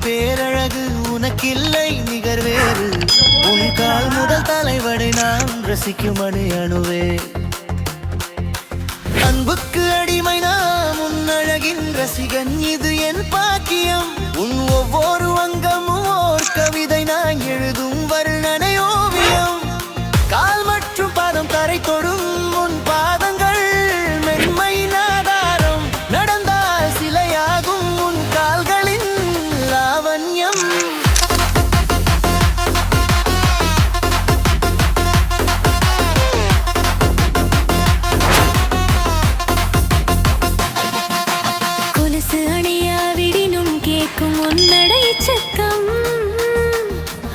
பேரழகு உனக்கில்லை நிகர் வேறு. உன் கால் முதல் தலைவடை நான் ரசிக்கும் அணி அணுவே. அன்புக்கு அடிமை நாம் உன் அழகின் ரசிகன் இது என் பாக்கியம். உன் ஒவ்வொரு அங்கமும் ஓர் கவிதை நான் எழுதும் வர்ணனை உன்னடை சக்கம்.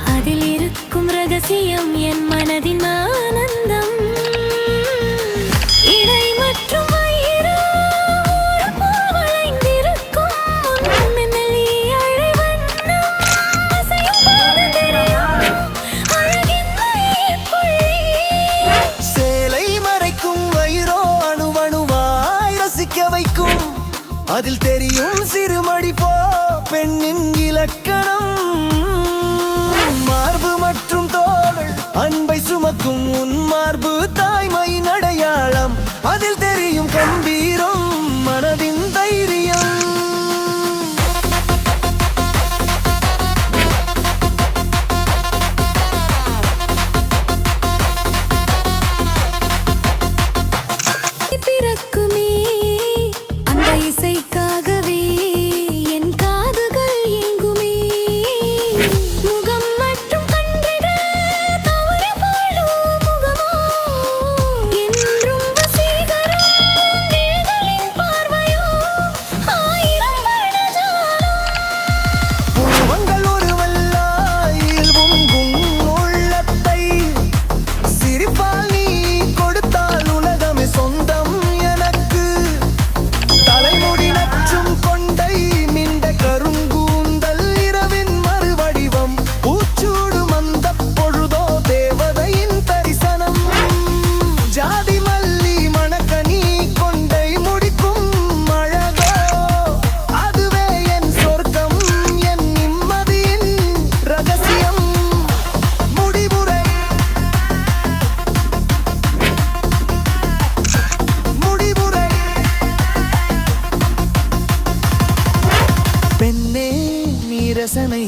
அதில் இருக்கும் ரகசியம் என் மனதின் என் இலக்கணம். மார்பு மற்றும் தோள் அன்பை சுமக்கும் உன் மார்பு தாய்மை அடையாளம்.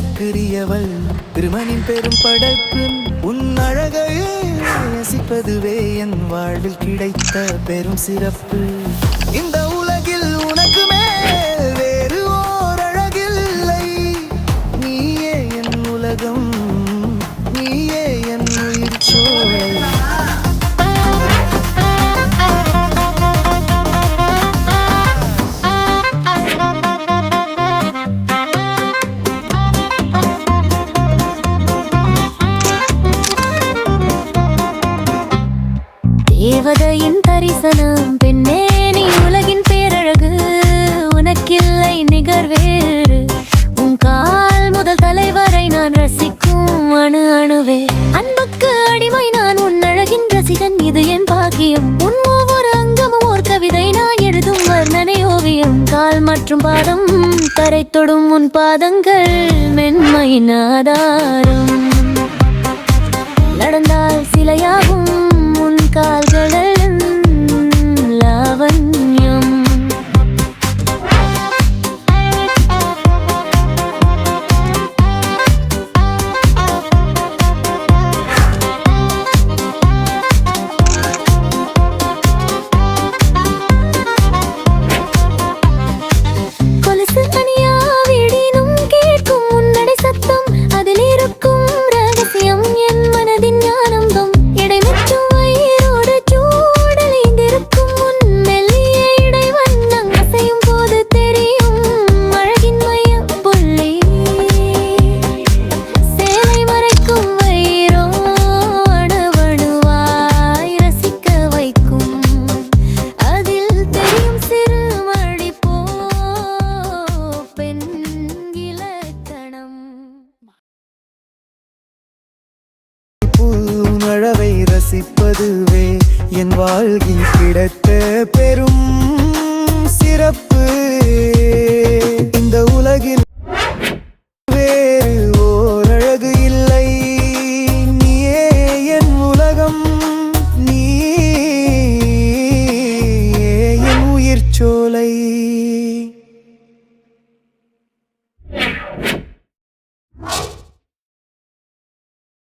ரசனைக்குரியவள் திருமணின் பெரும் படைப்பு உன் அழகையே ரசிப்பதுவே என் வாழ்வில் கிடைத்த பெரும் சிறப்பு. இந்த உலகில் உனக்கு மேல் வேறு ஓர் அழகில்லை. நீயே என் உலகம். தேவதையின் தரிசனம் பெண்ணே நீ உலகின் பேரழகு. உனக்கில்லை நிகர் வேறு. உன் கால் முதல் தலைவரை நான் ரசிக்கும் அணு அணுவே. அன்புக்கு அடிமை நான் உன் அழகின் ரசிகன். இது என் பாக்கியம். உன் ஒவ்வொரு அங்கமும் ஓர் கவிதை நான் எழுதும் வர்ணனை ஓவியம். கால் மற்றும் பாதம் கரை தொடும் உன் பாதங்கள் மென்மையின் ஆதாரம். நடந்தால் சிலையாகும் உன் பூமழவை என் வாழ்வில் கிடைத்த பெரும் சிறப்பு.